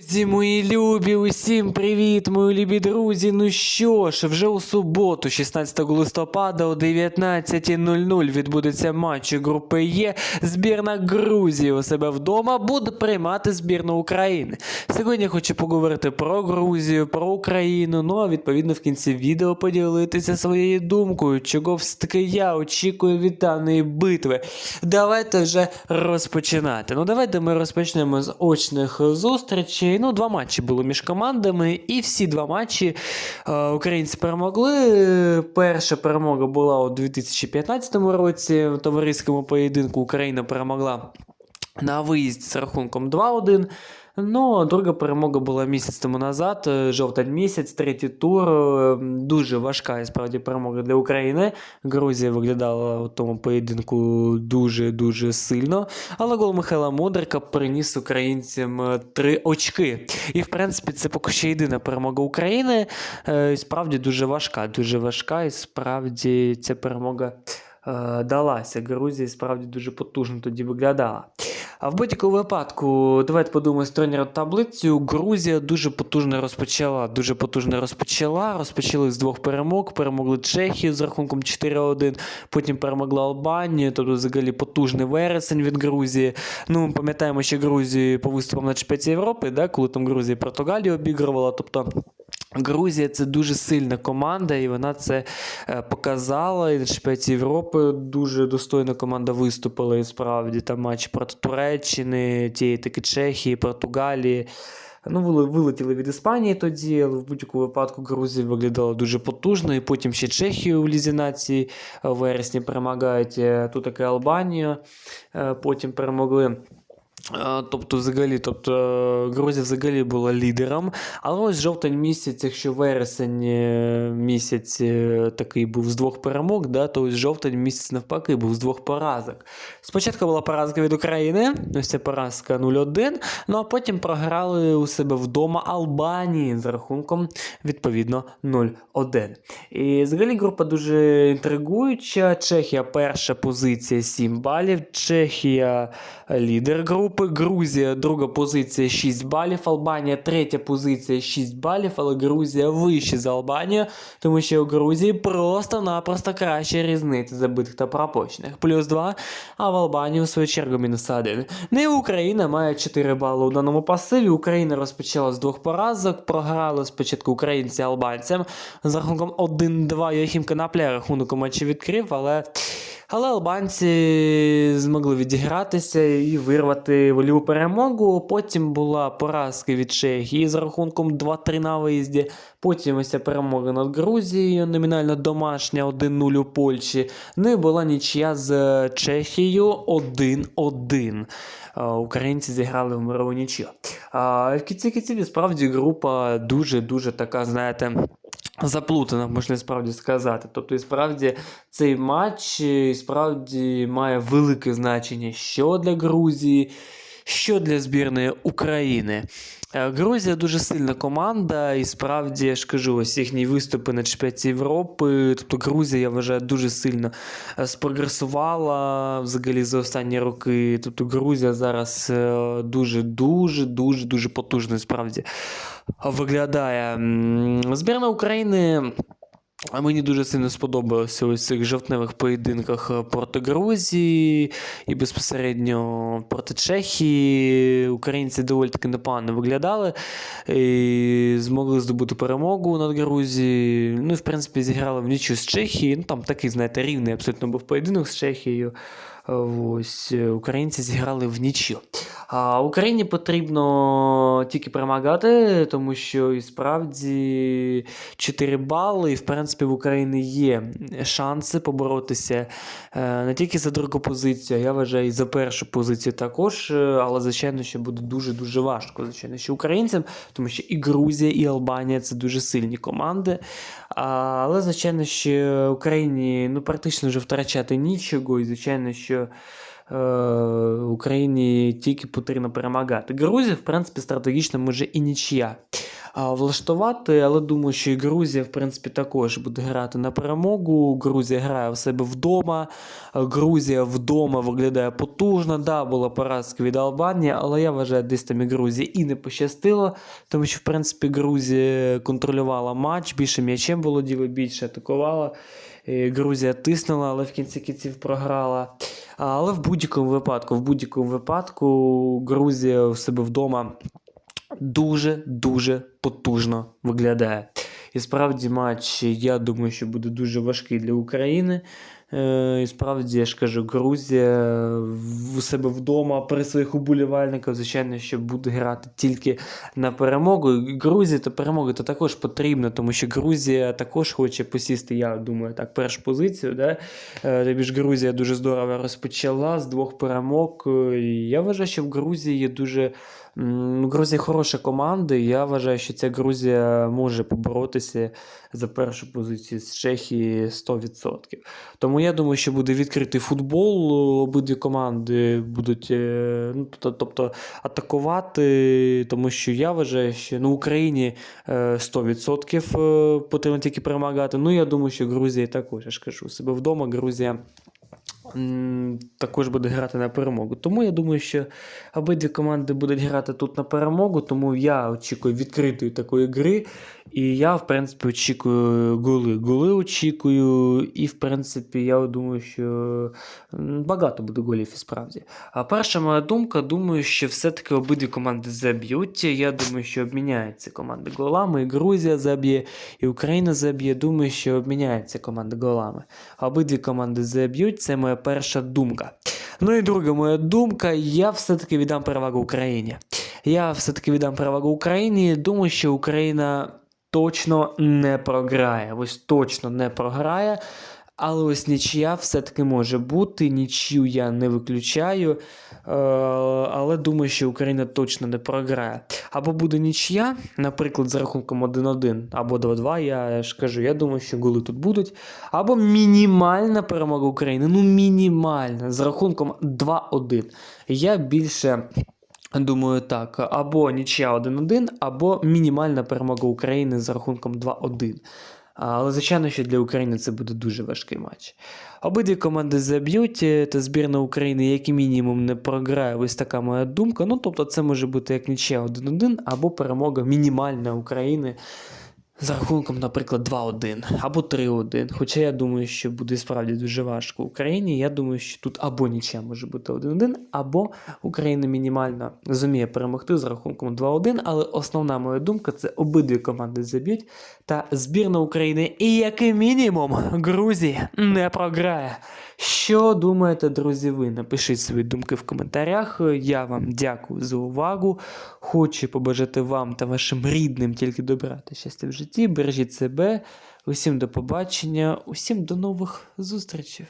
Друзі, мої любі, усім привіт, мої любі друзі. Ну що ж, вже у суботу, 16 листопада о 19.00 відбудеться матч групи Е. Збірна Грузії у себе вдома буде приймати збірну України. Сьогодні я хочу поговорити про Грузію, про Україну. Ну а відповідно в кінці відео поділитися своєю думкою, чого все-таки я очікую від даної битви. Давайте вже розпочинати. Ну давайте ми розпочнемо з очних зустрічей. Ну, два матчі було між командами, і всі два матчі е, українці перемогли. Перша перемога була у 2015 році. В товариському поєдинку Україна перемогла на виїзді з рахунком 2-1. Ну, друга перемога була місяць тому назад, е, жовтень місяць, третій тур. е, Дуже важка і справді перемога для України. Грузія виглядала у тому поєдинку дуже-дуже сильно. Але гол Михайла Мудрика приніс українцям е, три очки. І, в принципі, це поки що єдина перемога України. І справді дуже важка, дуже важка, і справді ця перемога далася. Грузія справді дуже потужно тоді виглядала. А в будь-якому випадку, давайте подумаємо з тренера таблицю. Грузія дуже потужно розпочала. Дуже потужно розпочала. Розпочали з двох перемог. Перемогли Чехію з рахунком 4-1, потім перемогла Албанію. Тобто, взагалі потужний вересень від Грузії. Ну, ми пам'ятаємо, що Грузію по виступам на чемпіонаті Європи, да, коли там Грузія Португалію обігрувала. Тобто Грузія це дуже сильна команда, і вона це е, показала. І на чемпіонаті Європи дуже достойна команда виступила. І справді там матч проти Туреччини, тієї таки Чехії, Португалії. Ну, вилетіли від Іспанії тоді, але в будь-якому випадку Грузія виглядала дуже потужно. І потім ще Чехію в Лізі нації е, в вересні перемагають. е, Тут таки Албанію потім перемогли. Тобто, взагалі, тобто, е, Грузія взагалі була лідером. Але ось жовтень місяць, якщо вересень е, місяць е, такий був з двох перемог, да, то ось жовтень місяць навпаки був з двох поразок. Спочатку була поразка від України, ось ця поразка 0-1, ну а потім програли у себе вдома Албанії за рахунком відповідно 0-1. І взагалі група дуже інтригуюча. Чехія перша позиція 7 балів, Чехія лідер групи, Грузія друга позиція 6 балів, Албанія третя позиція 6 балів, але Грузія вище за Албанію, тому що у Грузії просто-напросто краща різниця забитих та пропущених. Плюс 2, а в Албанії у свою чергу мінус 1. Ну і Україна має 4 бали у даному пасиві. Україна розпочала з двох поразок, програли спочатку українці албанцям з рахунком 1-2. Йохім Канапля рахунок у матчі відкрив, але. Але албанці змогли відігратися і вирвати воліву перемогу. Потім була поразка від Чехії з рахунком 2-3 на виїзді. Потім ось перемога над Грузією, номінально домашня 1-0 у Польщі. Ну і була нічия з Чехією 1-1. Е, Українці зіграли в мирову нічию. А в кінці кінців справді група дуже-дуже така, знаєте. Заплутана, можна справді сказати. Тобто, і справді цей матч і справді має велике значення що для Грузії, що для збірної України. Е, Грузія дуже сильна команда, і справді я ж кажу, ось їхні виступи на чемпіонаті Європи. Тобто Грузія, я вважаю, дуже сильно е, спрогресувала взагалі за останні роки. Тобто Грузія зараз е, дуже, дуже, дуже, дуже потужно справді виглядає. Збірна України. А мені дуже сильно сподобалося ось цих жовтневих поєдинках е, проти Грузії і безпосередньо проти Чехії. Українці доволі таки непогано виглядали і змогли здобути перемогу над Грузією. Ну і в принципі зіграли в нічю з Чехією. Ну там такий, знаєте, рівний абсолютно був поєдинок з Чехією. Е, Ось е, українці зіграли в нічю. А Україні потрібно тільки перемагати, тому що і справді 4 бали, і в принципі в Україні є шанси поборотися е, не тільки за другу позицію, а я вважаю, і за першу позицію також. Але звичайно, що буде дуже-дуже важко. Звичайно, що українцям, тому що і Грузія, і Албанія це дуже сильні команди. Але, звичайно, що Україні ну, практично вже втрачати нічого, і звичайно, що. Е, Україні тільки потрібно перемагати. Грузія, в принципі, стратегічно може і нічия. Влаштувати, але думаю, що і Грузія, в принципі, також буде грати на перемогу. Грузія грає в себе вдома. Грузія вдома виглядає потужно. Да, була поразка від Албанії, але я вважаю, десь там і Грузії і не пощастило, тому що, в принципі, Грузія контролювала матч, більше м'ячем володіла, більше атакувала. І Грузія тиснула, але в кінці кінців програла. Але в будь-якому випадку, в будь-якому випадку, Грузія в себе вдома дуже-дуже потужно виглядає. І справді матч, я думаю, що буде дуже важкий для України. Е, І справді, я ж кажу, Грузія у себе вдома при своїх уболівальниках, звичайно, що буде грати тільки на перемогу. Грузії та перемоги то також потрібно, тому що Грузія також хоче посісти, я думаю, так, першу позицію. Да? Е, Тобі ж Грузія дуже здорово розпочала з двох перемог. Е, І я вважаю, що в Грузії є дуже. Грузія хороша команда. Я вважаю, що ця Грузія може поборотися за першу позицію з Чехії 100%. Тому я думаю, що буде відкритий футбол. Обидві команди будуть е, ну, тобто- тобто атакувати, тому що я вважаю, що ну, Україні е, 100% е, потрібно тільки перемагати. Ну, я думаю, що Грузія також, я ж кажу, себе вдома Грузія. Також буде грати на перемогу. Тому я думаю, що обидві команди будуть грати тут на перемогу, тому я очікую відкритої такої гри. І я, в принципі, очікую голи. Голи очікую, і, в принципі, я думаю, що багато буде голів і справді. А перша моя думка, думаю, що все-таки обидві команди заб'ють. Я думаю, що обміняються команди голами. І Грузія заб'є, і Україна заб'є. Думаю, що обміняються команди голами. Обидві команди заб'ють. Це моя перша думка. Ну і друга моя думка, я все-таки віддам перевагу Україні. Я все-таки віддам перевагу Україні. Думаю, що Україна точно не програє. Ось точно не програє. Але ось нічия все-таки може бути. Нічию я не виключаю. Е, але думаю, що Україна точно не програє. Або буде нічия, наприклад, з рахунком 1-1, або 2-2, я ж кажу, я думаю, що голи тут будуть. Або мінімальна перемога України. Ну, мінімальна, з рахунком 2-1. Я більше. Думаю, так, або нічия 1-1, або мінімальна перемога України з рахунком 2-1. Але, звичайно, що для України це буде дуже важкий матч. Обидві команди заб'ють, е, та збірна України, як мінімум, не програє. Ось така моя думка. Ну, тобто, це може бути як нічия 1-1, або перемога мінімальна України з рахунком, наприклад, 2-1 або 3-1. Хоча я думаю, що буде справді дуже важко Україні. Я думаю, що тут або нічия може бути 1-1, або Україна мінімально зуміє перемогти з рахунком 2-1. Але основна моя думка це обидві команди заб'ють. Та збірна України, і як мінімум, Грузія не програє. Що думаєте, друзі? Ви напишіть свої думки в коментарях. Я вам дякую за увагу. Хочу побажати вам та вашим рідним тільки добра та щастя в житті. Бережіть себе. Усім до побачення, усім до нових зустрічей.